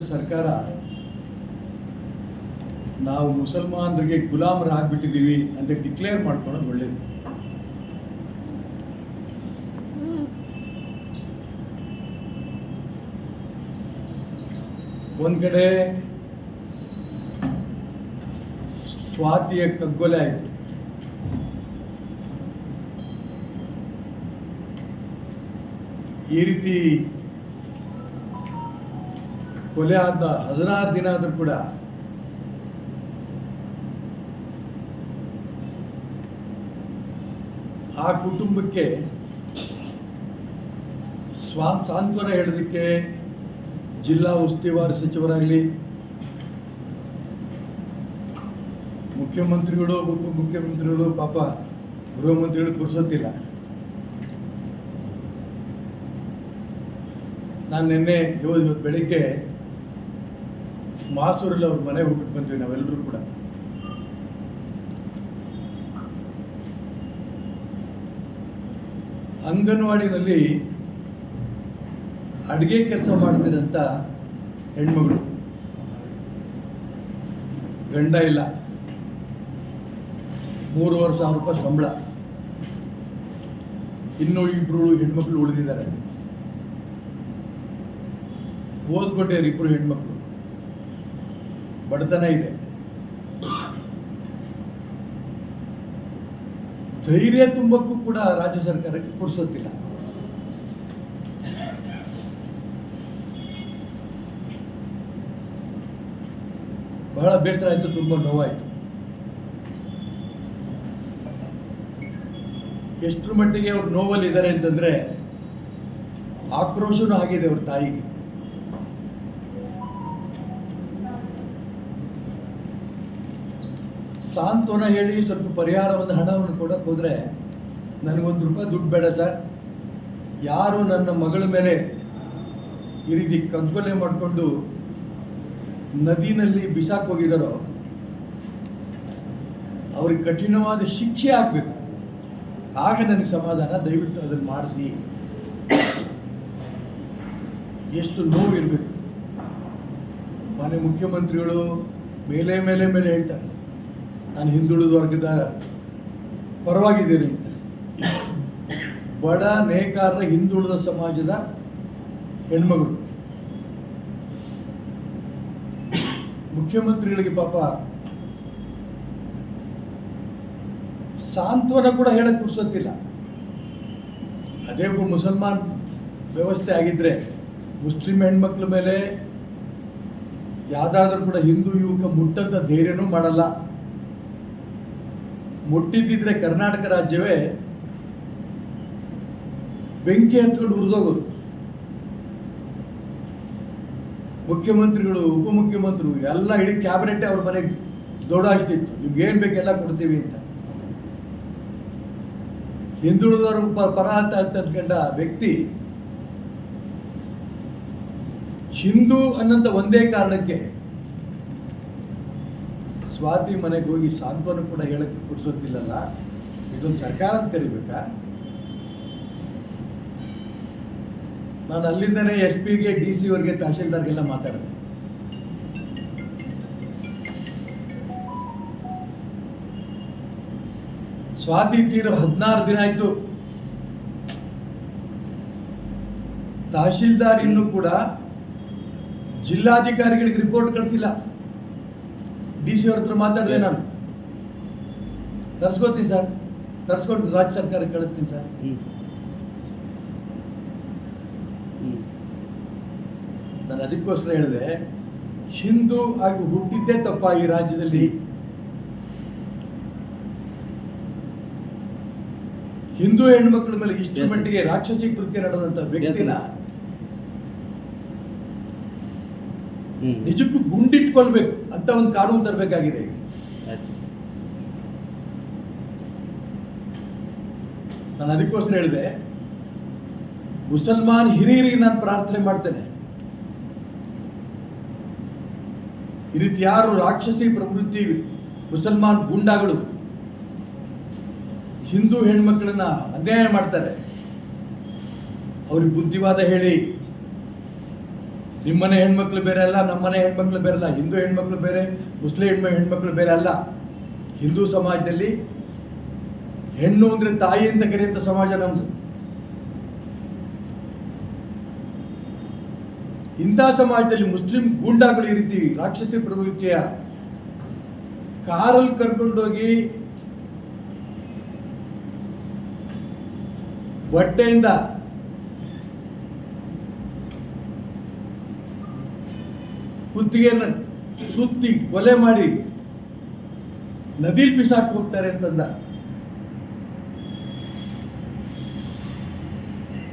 ಸರ್ಕಾರ, ನಾವು ಮುಸಲ್ಮಾನರಿಗೆ ಗುಲಾಮರ ಆಗ್ಬಿಟ್ಟಿದ್ದೀವಿ ಅಂತ ಡಿಕ್ಲೇರ್ ಮಾಡ್ಕೊಳ್ಳೋದು ಒಳ್ಳೇದು. ಒಂದ್ ಕಡೆ ಸ್ವಾತಿಯ ಕಗ್ಗೊಲೆ ಆಯ್ತು. ಈ ರೀತಿ ಕೊಲೆ ಆದ ಹದಿನಾರು ದಿನ ಆದರೂ ಕೂಡ ಆ ಕುಟುಂಬಕ್ಕೆ ಸ್ವಾ, ಸಾಂತ್ವನ ಹೇಳೋದಕ್ಕೆ ಜಿಲ್ಲಾ ಉಸ್ತುವಾರಿ ಸಚಿವರಾಗಲಿ, ಮುಖ್ಯಮಂತ್ರಿಗಳು ಉಪಮುಖ್ಯಮಂತ್ರಿಗಳು ಪಾಪ ಗೃಹ ಮಂತ್ರಿಗಳು ನಾನು ನಿನ್ನೆ ಇವತ್ತು ಬೆಳಿಗ್ಗೆ ಮಾಸೂರಲ್ಲಿ ಅವ್ರ ಮನೆ ಹೋಗ್ಬಿಟ್ಟು ಬಂದ್ವಿ ನಾವೆಲ್ಲರೂ ಕೂಡ. ಅಂಗನವಾಡಿನಲ್ಲಿ ಅಡುಗೆ ಕೆಲಸ ಮಾಡ್ತೀರಂತ ಹೆಣ್ಮಗಳು. ಗಂಡ ಇಲ್ಲ. ಮೂರುವರೆ ಸಾವಿರ ರೂಪಾಯಿ ಸಂಬಳ. ಇನ್ನೂ ಇಬ್ಬರು ಹೆಣ್ಮಕ್ಳು ಉಳಿದಿದ್ದಾರೆ. ಓದ್ಕೊಂಡಿದ್ದಾರೆ ಇಬ್ಬರು ಹೆಣ್ಮಕ್ಳು. ಬಡತನ ಇದೆ. ಧೈರ್ಯ ತುಂಬಕ್ಕೂ ಕೂಡ ರಾಜ್ಯ ಸರ್ಕಾರಕ್ಕೆ ಕೊಡಿಸುತ್ತಿಲ್ಲ ಬಹಳ ಬೇಸರ ಆಯಿತು, ತುಂಬ ನೋವಾಯಿತು. ಎಷ್ಟರ ಮಟ್ಟಿಗೆ ಅವ್ರು ನೋವಲ್ಲಿದ್ದಾರೆ ಅಂತಂದ್ರೆ ಆಕ್ರೋಶನೂ ಆಗಿದೆ ಅವ್ರ ತಾಯಿಗೆ. ಸಾಂತ್ವನ ಹೇಳಿ ಸ್ವಲ್ಪ ಪರಿಹಾರವನ್ನು ಹಣವನ್ನು ಕೊಡಕ್ಕೆ ಹೋದರೆ ನನಗೊಂದು ರೂಪಾಯಿ ದುಡ್ಡು ಬೇಡ ಸರ್. ಯಾರು ನನ್ನ ಮಗಳ ಮೇಲೆ ಈ ರೀತಿ ಕಂಕೊಲೆ ಮಾಡಿಕೊಂಡು ನದಿನಲ್ಲಿ ಬಿಸಾಕ್ ಹೋಗಿದ್ದಾರೋ ಅವ್ರಿಗೆ ಕಠಿಣವಾದ ಶಿಕ್ಷೆ ಆಗಬೇಕು. ಆಗ ನನಗೆ ಸಮಾಧಾನ, ದಯವಿಟ್ಟು ಅದನ್ನು ಮಾಡಿಸಿ. ಎಷ್ಟು ನೋವು ಇರಬೇಕು ಮನೆ ಮುಖ್ಯಮಂತ್ರಿಗಳು ಮೇಲೆ ಮೇಲೆ ಮೇಲೆ ಹೇಳ್ತಾರೆ. ನಾನು ಹಿಂದುಳಿದ ವರ್ಗದ ಪರವಾಗಿದ್ದೀನಿ ಅಂತ. ಬಡ ನೇಕಾರರ ಹಿಂದುಳಿದ ಸಮಾಜದ ಹೆಣ್ಮಗಳು. ಮುಖ್ಯಮಂತ್ರಿಗಳಿಗೆ ಪಾಪ ಸಾಂತ್ವನ ಕೂಡ ಹೇಳಕ್ಕೆ ಪುರ್ಸತ್ತಿಲ್ಲ. ಅದೇ ಮುಸಲ್ಮಾನ್ ವ್ಯವಸ್ಥೆ ಆಗಿದ್ರೆ ಮುಸ್ಲಿಂ ಹೆಣ್ಮಕ್ಳ ಮೇಲೆ ಯಾವ್ದಾದ್ರೂ ಕೂಡ ಹಿಂದೂ ಯುವಕ ಮುಟ್ಟಂತ ಧೈರ್ಯನೂ ಮಾಡಲ್ಲ. ಮುಟ್ಟಿದ್ದಿದ್ರೆ ಕರ್ನಾಟಕ ರಾಜ್ಯವೇ ಬೆಂಕಿ ಹತ್ಕೊಂಡು ಉರಿದೋಗೋದು. ಮುಖ್ಯಮಂತ್ರಿಗಳು, ಉಪಮುಖ್ಯಮಂತ್ರಿಗಳು ಎಲ್ಲ ಇಡೀ ಕ್ಯಾಬಿನೆಟ್ ಅವ್ರ ಮನೆಗೆ ಅಷ್ಟಿತ್ತು ನಿಮ್ಗೆ ಏನು ಬೇಕೆಲ್ಲ ಕೊಡ್ತೀವಿ ಅಂತ. ಹಿಂದುಳಿದವರು ಪರ ಅಂತ ಅಂತ ಅನ್ಕೊಂಡ ವ್ಯಕ್ತಿ ಹಿಂದೂ ಅನ್ನಂತ ಒಂದೇ ಕಾರಣಕ್ಕೆ ಸ್ವಾತಿ ಮನೆಗೆ ಹೋಗಿ ಸಾಂತ್ವನ ಕೂಡ ಹೇಳಕ್ಕೆ ಕೊಡಿಸೋದಿಲ್ಲಲ್ಲ ಇದೊಂದು ಸರ್ಕಾರ ಅಂತ ಕರಿಬೇಕಾ? ನಾನು ಅಲ್ಲಿಂದನೇ ಎಸ್ ಪಿಗೆ ಡಿ ಸಿ ಅವ್ರಿಗೆ, ತಹಶೀಲ್ದಾರ್ಗೆಲ್ಲ ಮಾತಾಡಿದೆ. ಸ್ವಾತಿ ತೀರ ಹದಿನಾರು ದಿನ ಆಯ್ತು. ತಹಶೀಲ್ದಾರ್ ಇನ್ನೂ ಕೂಡ ಜಿಲ್ಲಾಧಿಕಾರಿಗಳಿಗೆ ರಿಪೋರ್ಟ್ ಕಳಿಸಿಲ್ಲ. ಡಿ ಸಿ ಅವ್ರ ಹತ್ರ ಮಾತಾಡಿದೆ ನಾನು. ತರಿಸ್ಕೊತೀನಿ ಸರ್. ತರಿಸ್ಕೊಂಡು ರಾಜ್ಯ ಸರ್ಕಾರಕ್ಕೆ ಕಳಿಸ್ತೀನಿ ಸರ್. ನಾನು ಅದಕ್ಕೋಸ್ಕರ ಹೇಳಿದೆ ಹಿಂದೂ ಆಗಿ ಹುಟ್ಟಿದ್ದೇ ತಪ್ಪ ಈ ರಾಜ್ಯದಲ್ಲಿ. ಹಿಂದೂ ಹೆಣ್ಮಕ್ಳ ಮೇಲೆ ಇಷ್ಟು. ಮಟ್ಟಿಗೆ ರಾಕ್ಷಸಿ ಕೃತ್ಯ ನಡೆದಂತ ವ್ಯಕ್ತಿನ ನಿಜಕ್ಕೂ ಗುಂಡಿಟ್ಕೊಳ್ಬೇಕು ಅಂತ ಒಂದು ಕಾನೂನು ತರಬೇಕಾಗಿದೆ. ನಾನು ಅದಕ್ಕೋಸ್ಕರ ಹೇಳಿದೆ ಮುಸಲ್ಮಾನ್ ಹಿರಿಯರಿಗೆ ನಾನು ಪ್ರಾರ್ಥನೆ ಮಾಡ್ತೇನೆ. ಈ ರೀತಿ ಯಾರು ರಾಕ್ಷಸಿ ಪ್ರವೃತ್ತಿ ಮುಸಲ್ಮಾನ್ ಗುಂಡಾಗಳು ಹಿಂದೂ ಹೆಣ್ಮಕ್ಳನ್ನ ಅನ್ಯಾಯ ಮಾಡ್ತಾರೆ ಅವ್ರಿಗೆ ಬುದ್ಧಿವಾದ ಹೇಳಿ ನಿಮ್ಮನೆ ಹೆಣ್ಮಕ್ಳು ಬೇರೆ ಅಲ್ಲ, ನಮ್ಮನೆ ಹೆಣ್ಮಕ್ಳು ಬೇರೆ ಅಲ್ಲ, ಹಿಂದೂ ಹೆಣ್ಮಕ್ಳು ಬೇರೆ, ಮುಸ್ಲಿಂ ಹೆಣ್ಮ ಹೆಣ್ಮಕ್ಳು ಬೇರೆ ಅಲ್ಲ. ಹಿಂದೂ ಸಮಾಜದಲ್ಲಿ ಹೆಣ್ಣು ಅಂದರೆ ತಾಯಿ ಅಂತ ಕರೆಯುವಂಥ ಸಮಾಜ ನಮ್ಮದು ಇಂಥ ಸಮಾಜದಲ್ಲಿ ಮುಸ್ಲಿಂ ಗೂಂಡಾಗಳು ಈ ರೀತಿ ರಾಕ್ಷಸಿ ಪ್ರವೃತ್ತಿಯ ಕಾರಲ್ಲಿ ಕರ್ಕೊಂಡೋಗಿ ಬಟ್ಟೆಯಿಂದ ಕುತ್ತಿಗೆಯನ್ನು ಸುತ್ತಿ ಕೊಲೆ ಮಾಡಿ ನದಿಲ್ ಪಿಸಾಕ್ ಹೋಗ್ತಾರೆ ಅಂತಂದ.